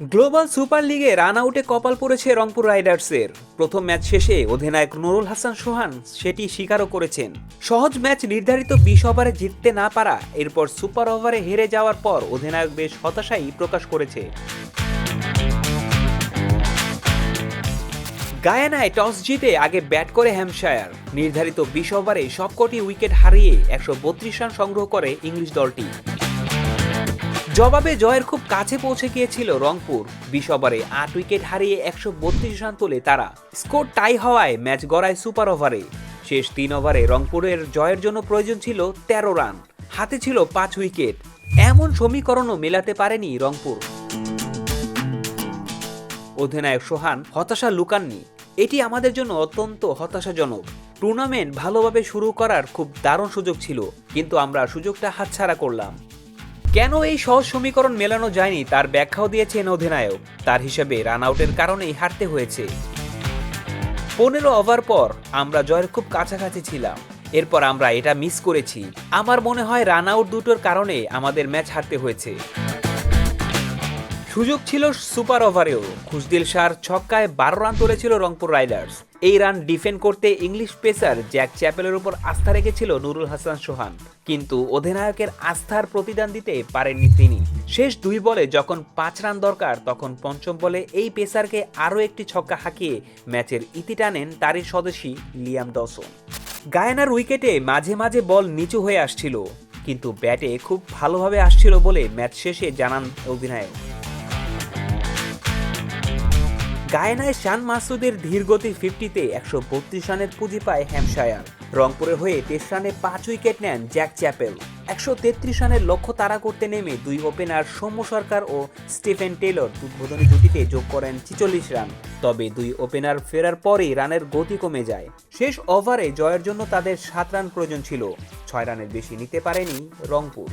Global super লিগে run আউটে কপাল পড়েছে রংপুর রাইডার্সের। প্রথম ম্যাচ শেষে অধিনায়ক নুরুল হাসান সোহান সেটি স্বীকারও করেছেন। সহজ ম্যাচ নির্ধারিত বিশ ওভারে জিততে না পারা, এরপর সুপার ওভারে হেরে যাওয়ার পর অধিনায়ক বেশ হতাশাই প্রকাশ করেছে। গায়ানায় টস জিতে আগে ব্যাট করে হ্যামশায়ার। নির্ধারিত বিশ ওভারে সবকটি উইকেট হারিয়ে একশো বত্রিশ রান সংগ্রহ করে ইংলিশ দলটি। জবাবে জয়ের খুব কাছে পৌঁছে গিয়েছিল রংপুর। বিশ ওভারে আট উইকেট হারিয়ে একশো বত্রিশ রান তোলে তারা। স্কোর টাই হওয়ায় ম্যাচ গড়ায় সুপার ওভারে। শেষ তিন ওভারে রংপুরের জয়ের জন্য প্রয়োজন ছিল তেরো রান। হাতে ছিল পাঁচ উইকেট। এমন সমীকরণও মেলাতে পারেনি রংপুর। অধিনায়ক সোহান হতাশা লুকাননি। এটি আমাদের জন্য অত্যন্ত হতাশাজনক। টুর্নামেন্ট ভালোভাবে শুরু করার খুব দারুণ সুযোগ ছিল, কিন্তু আমরা সুযোগটা হাতছাড়া করলাম। কেন এই সহজ সমীকরণ মেলানো যায়নি তার ব্যাখ্যাও দিয়েছেন অধিনায়ক। তার হিসেবে রান আউটের কারণেই হারতে হয়েছে। পনেরো ওভার পর আমরা জয়ের খুব কাছাকাছি ছিলাম। এরপর আমরা এটা মিস করেছি। আমার মনে হয় রান আউট দুটোর কারণে আমাদের ম্যাচ হারতে হয়েছে। সুযোগ ছিল সুপার ওভারেও। খুশদিল শাহর ছক্কায় বারো রান তুলেছিল রংপুর রাইডার্স। এই রান ডিফেন্ড করতে ইংলিশ পেসার জ্যাক চ্যাপেলের উপর আস্থা রেখেছিল নুরুল হাসান সোহান। কিন্তু অধিনায়কের আস্থার প্রতিদান দিতে পারেননি তিনি। শেষ দুই বলে যখন পাঁচ রান দরকার, তখন পঞ্চম বলে এই পেসারকে আরও একটি ছক্কা হাঁকিয়ে ম্যাচের ইতি টানেন তারই স্বদেশী লিয়াম ডসন গায়ানার উইকেটে মাঝে মাঝে বল নিচু হয়ে আসছিল, কিন্তু ব্যাটে খুব ভালোভাবে আসছিল বলে ম্যাচ শেষে জানান অধিনায়ক। গায়নায় শান মাসুদের ধীরগতির ফিফটিতে একশো বত্রিশ রানের পুঁজি পায় হ্যামশায়ার রংপুরের হয়ে তেইশ রানে পাঁচ উইকেট নেন জ্যাক চ্যাপেল। একশো তেত্রিশ রানের লক্ষ্য তাড়া করতে নেমে দুই ওপেনার সৌম্য সরকার ও স্টিফেন টেলর উদ্বোধনী জুটিতে যোগ করেন ছিচল্লিশ রান। তবে দুই ওপেনার ফেরার পরেই রানের গতি কমে যায়। শেষ ওভারে জয়ের জন্য তাদের সাত রান প্রয়োজন ছিল। ছয় রানের বেশি নিতে পারেনি রংপুর।